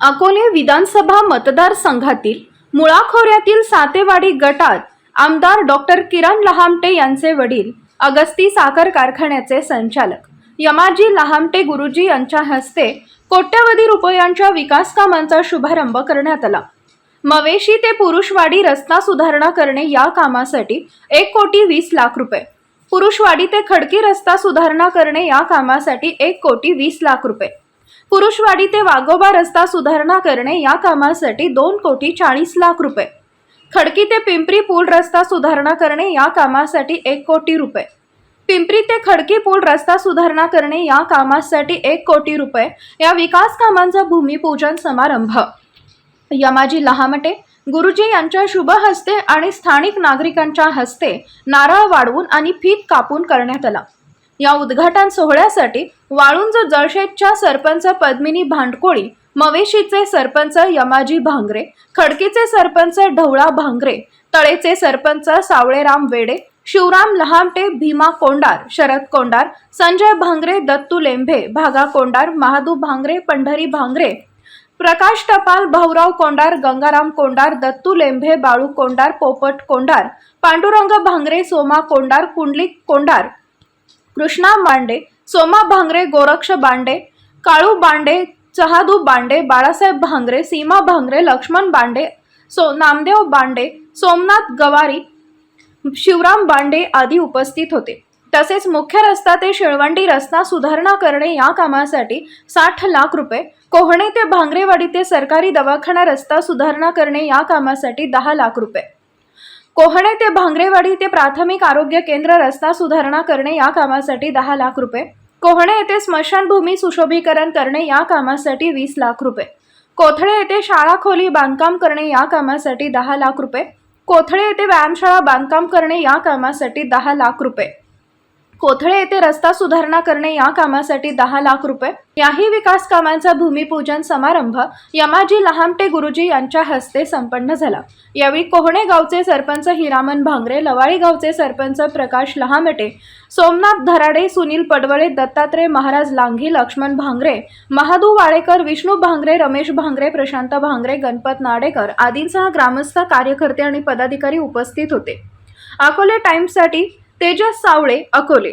अकोले विधानसभा मतदारसंघातील मुळा खोऱ्यातील सातेवाडी गटात आमदार डॉक्टर किरण लहामटे यांचे वडील अगस्ती साखर कारखान्याचे संचालक. यमाजी लहामटे गुरुजी यांच्या हस्ते कोट्यवधी रुपयांच्या विकास कामांचा शुभारंभ करण्यात आला. मवेशी ते पुरुषवाडी रस्ता सुधारणा करणे या कामासाठी एक कोटी वीस लाख रुपये. पुरुषवाडी ते खडकी रस्ता सुधारणा करणे या कामासाठी एक कोटी वीस लाख रुपये. पुरुषवाडी ते वाघोबा रस्ता सुधारणा करणे या कामासाठी दोन कोटी चाळीस लाख रुपये. खडकी ते पिंपरी पूल रस्ता सुधारणा करणे या कामासाठी एक कोटी रुपये. पिंपरी ते खडकी पूल रस्ता सुधारणा करणे या कामासाठी एक कोटी रुपये. या विकास कामांचा भूमिपूजन समारंभ. यमाजी लहामटे गुरुजी यांच्या शुभ हस्ते आणि स्थानिक नागरिकांच्या हस्ते नारळ वाढवून आणि फीत कापून करण्यात आला. या उद्घाटन सोहळ्यासाठी वाळुंज जळशेतच्या सरपंच पद्मिनी भांडकोळी मवेशीचे सरपंच यमाजी भांगरे खडकीचे सरपंच ढवळा भांगरे तळेचे सरपंच सावळेराम वेडे शिवराम लहामटे भीमा कोंडार शरद कोंडार संजय भांगरे दत्तू लेंभे भागा कोंडार महादू भांगरे पंढरी भांगरे प्रकाश टपाल भाऊराव कोंडार गंगाराम कोंडार दत्तू लेंभे बाळू कोंडार पोपट कोंडार पांडुरंग भांगरे सोमा कोंडार कुंडलिक कोंडार कृष्णा मांडे सोमा भांगरे गोरक्ष बांडे काळू बांडे चहादू बांडे बाळासाहेब भांगरे सीमा भांगरे लक्ष्मण बांडे सो नामदेव बांडे सोमनाथ गवारी शिवराम बांडे आदी उपस्थित होते. तसेच मुख्य रस्ता ते शेळवंडी रस्ता सुधारणा करणे या कामासाठी साठ लाख रुपये कोहणे ते भांगरेवाडी ते सरकारी दवाखाना रस्ता सुधारणा करणे या कामासाठी दहा लाख रुपये. कोहणे ते भांगरेवाडी ते प्राथमिक आरोग्य केंद्र रस्ता सुधारणा करणे या कामासाठी दहा लाख रुपये. कोहणे येथे स्मशानभूमी सुशोभीकरण करणे या कामासाठी वीस लाख रुपये. कोथळे येथे शाळा खोली बांधकाम करणे या कामासाठी दहा लाख रुपये. कोथळे येथे व्यायामशाळा बांधकाम करणे या कामासाठी दहा लाख रुपये. कोथळे येथे रस्ता सुधारणा करणे या कामासाठी दहा लाख रुपये. याही विकास कामांचा भूमिपूजन समारंभ यमाजी लहामटे गुरुजी यांच्या हस्ते संपन्न झाला. यावेळी कोहणे गावचे सरपंच हिरामन भांगरे लवाळी गावचे सरपंच प्रकाश लहामटे सोमनाथ धराडे सुनील पडवळे दत्तात्रय महाराज लांघी लक्ष्मण भांगरे महादू वाळेकर विष्णू भांगरे रमेश भांगरे प्रशांत भांगरे गणपत नाडेकर आदींसह ग्रामस्थ कार्यकर्ते आणि पदाधिकारी उपस्थित होते. अकोले टाइम्ससाठी तेजस सावळे अकोले.